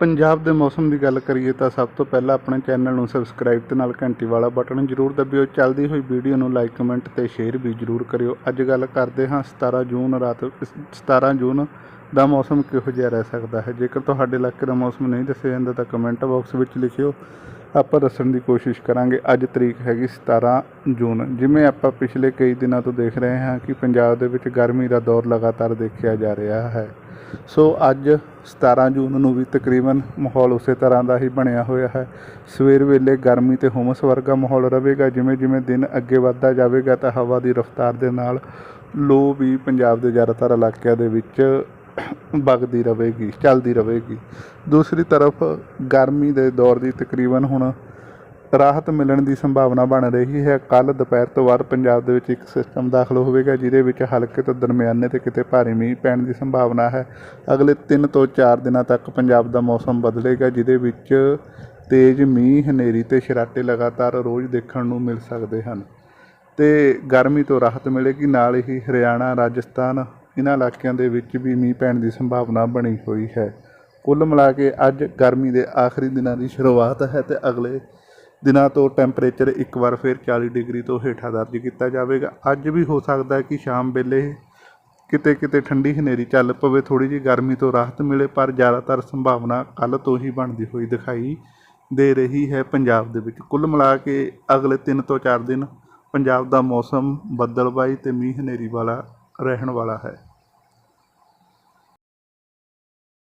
ਪੰਜਾਬ ਦੇ ਮੌਸਮ ਦੀ ਗੱਲ ਕਰੀਏ ਤਾਂ ਸਭ ਤੋਂ ਪਹਿਲਾਂ ਆਪਣੇ ਚੈਨਲ ਨੂੰ ਸਬਸਕ੍ਰਾਈਬ ਤੇ ਨਾਲ ਘੰਟੀ ਵਾਲਾ ਬਟਨ ਜ਼ਰੂਰ ਦਬਿਓ। ਚੱਲਦੀ ਹੋਈ ਵੀਡੀਓ ਨੂੰ ਲਾਈਕ, ਕਮੈਂਟ ਤੇ ਸ਼ੇਅਰ ਵੀ ਜ਼ਰੂਰ ਕਰਿਓ। ਅੱਜ ਗੱਲ ਕਰਦੇ ਹਾਂ 17 ਜੂਨ ਰਾਤ 17 ਜੂਨ ਦਾ ਮੌਸਮ ਕਿਹੋ ਜਿਹਾ ਰਹਿ ਸਕਦਾ ਹੈ? ਜੇਕਰ ਤੁਹਾਡੇ ਇਲਾਕੇ ਦਾ ਮੌਸਮ ਨਹੀਂ ਦੱਸਿਆ ਜਾਂਦਾ ਤਾਂ ਕਮੈਂਟ ਬਾਕਸ ਵਿੱਚ ਲਿਖਿਓ। ਆਪਾਂ ਦੱਸਣ ਦੀ ਕੋਸ਼ਿਸ਼ ਕਰਾਂਗੇ, ਅੱਜ ਤਰੀਕ ਹੈਗੀ 17 ਜੂਨ। ਜਿਵੇਂ ਆਪਾਂ ਪਿਛਲੇ ਕਈ ਦਿਨਾਂ ਤੋਂ ਦੇਖ ਰਹੇ ਹਾਂ ਕਿ ਪੰਜਾਬ ਦੇ ਵਿੱਚ ਗਰਮੀ ਦਾ ਦੌਰ ਲਗਾਤਾਰ ਦੇਖਿਆ ਜਾ ਰਿਹਾ ਹੈ। ਸੋ ਅੱਜ 17 ਜੂਨ ਨੂੰ ਵੀ ਤਕਰੀਬਨ ਮਾਹੌਲ ਉਸੇ ਤਰ੍ਹਾਂ ਦਾ ਹੀ ਬਣਿਆ ਹੋਇਆ ਹੈ। ਸਵੇਰ ਵੇਲੇ ਗਰਮੀ ਤੇ ਹੁਮਸ ਵਰਗਾ ਮਾਹੌਲ ਰਹੇਗਾ। ਜਿਵੇਂ ਜਿਵੇਂ ਦਿਨ ਅੱਗੇ ਵੱਧਦਾ ਜਾਵੇਗਾ ਤਾਂ ਹਵਾ ਦੀ ਰਫ਼ਤਾਰ ਦੇ ਨਾਲ ਲੋ ਵੀ ਪੰਜਾਬ ਦੇ ਜ਼ਿਆਦਾਤਰ ਇਲਾਕਿਆਂ ਦੇ ਵਿੱਚ ਵਗਦੀ ਰਹੇਗੀ, ਚੱਲਦੀ ਰਹੇਗੀ। ਦੂਸਰੀ ਤਰਫ ਗਰਮੀ ਦੇ ਦੌਰ ਦੀ ਤਕਰੀਬਨ ਹੁਣ ਰਾਹਤ ਮਿਲਣ ਦੀ ਸੰਭਾਵਨਾ ਬਣ ਰਹੀ ਹੈ। ਕੱਲ ਦੁਪਹਿਰ ਤੋਂ ਬਾਅਦ ਪੰਜਾਬ ਦੇ ਵਿੱਚ ਇੱਕ ਸਿਸਟਮ ਦਾਖਲ ਹੋਵੇਗਾ, ਜਿਹਦੇ ਵਿੱਚ ਹਲਕੇ ਤੋਂ ਦਰਮਿਆਨੇ ਤੇ ਕਿਤੇ ਭਾਰੀ ਮੀਂਹ ਪੈਣ ਦੀ ਸੰਭਾਵਨਾ ਹੈ। ਅਗਲੇ 3 ਤੋਂ 4 ਦਿਨਾਂ ਤੱਕ ਪੰਜਾਬ ਦਾ ਮੌਸਮ ਬਦਲੇਗਾ, ਜਿਹਦੇ ਵਿੱਚ ਤੇਜ਼ ਮੀਂਹ, ਹਨੇਰੀ ਤੇ ਛਰਾਟੇ ਲਗਾਤਾਰ ਰੋਜ਼ ਦੇਖਣ ਨੂੰ ਮਿਲ ਸਕਦੇ ਹਨ। ਤੇ ਗਰਮੀ ਤੋਂ ਰਾਹਤ ਮਿਲੇਗੀ। ਨਾਲ ਹੀ ਹਰਿਆਣਾ, ਰਾਜਸਥਾਨ ਇਹਨਾਂ ਇਲਾਕਿਆਂ ਦੇ ਵਿੱਚ ਵੀ ਮੀਂਹ ਪੈਣ ਦੀ ਸੰਭਾਵਨਾ ਬਣੀ ਹੋਈ ਹੈ। ਕੁੱਲ ਮਿਲਾ ਕੇ ਅੱਜ ਗਰਮੀ ਦੇ ਆਖਰੀ ਦਿਨਾਂ ਦੀ ਸ਼ੁਰੂਆਤ ਹੈ ਤੇ ਅਗਲੇ ਦਿਨਾਂ ਤੋਂ ਟੈਂਪਰੇਚਰ ਇੱਕ ਵਾਰ ਫਿਰ 40 ਡਿਗਰੀ ਤੋਂ ਹੇਠਾਂ ਦਰਜ ਕੀਤਾ ਜਾਵੇਗਾ। ਅੱਜ ਵੀ ਹੋ ਸਕਦਾ ਕਿ ਸ਼ਾਮ ਵੇਲੇ ਕਿਤੇ ਕਿਤੇ ਠੰਡੀ ਹਨੇਰੀ ਚੱਲ ਪਵੇ ਥੋੜੀ ਜਿਹੀ ਗਰਮੀ ਤੋਂ ਰਾਹਤ ਮਿਲੇ, ਪਰ ਜ਼ਿਆਦਾਤਰ ਸੰਭਾਵਨਾ ਕੱਲ ਤੋਂ ਹੀ ਬਣਦੀ ਹੋਈ ਦਿਖਾਈ ਦੇ ਰਹੀ ਹੈ ਪੰਜਾਬ ਦੇ ਵਿੱਚ। ਕੁੱਲ ਮਿਲਾ ਕੇ ਅਗਲੇ 3 ਤੋਂ 4 ਦਿਨ ਪੰਜਾਬ ਦਾ ਮੌਸਮ ਬੱਦਲਬਾਈ ਤੇ ਮੀਂਹ ਹਨੇਰੀ ਵਾਲਾ ਰਹਿਣ ਵਾਲਾ ਹੈ।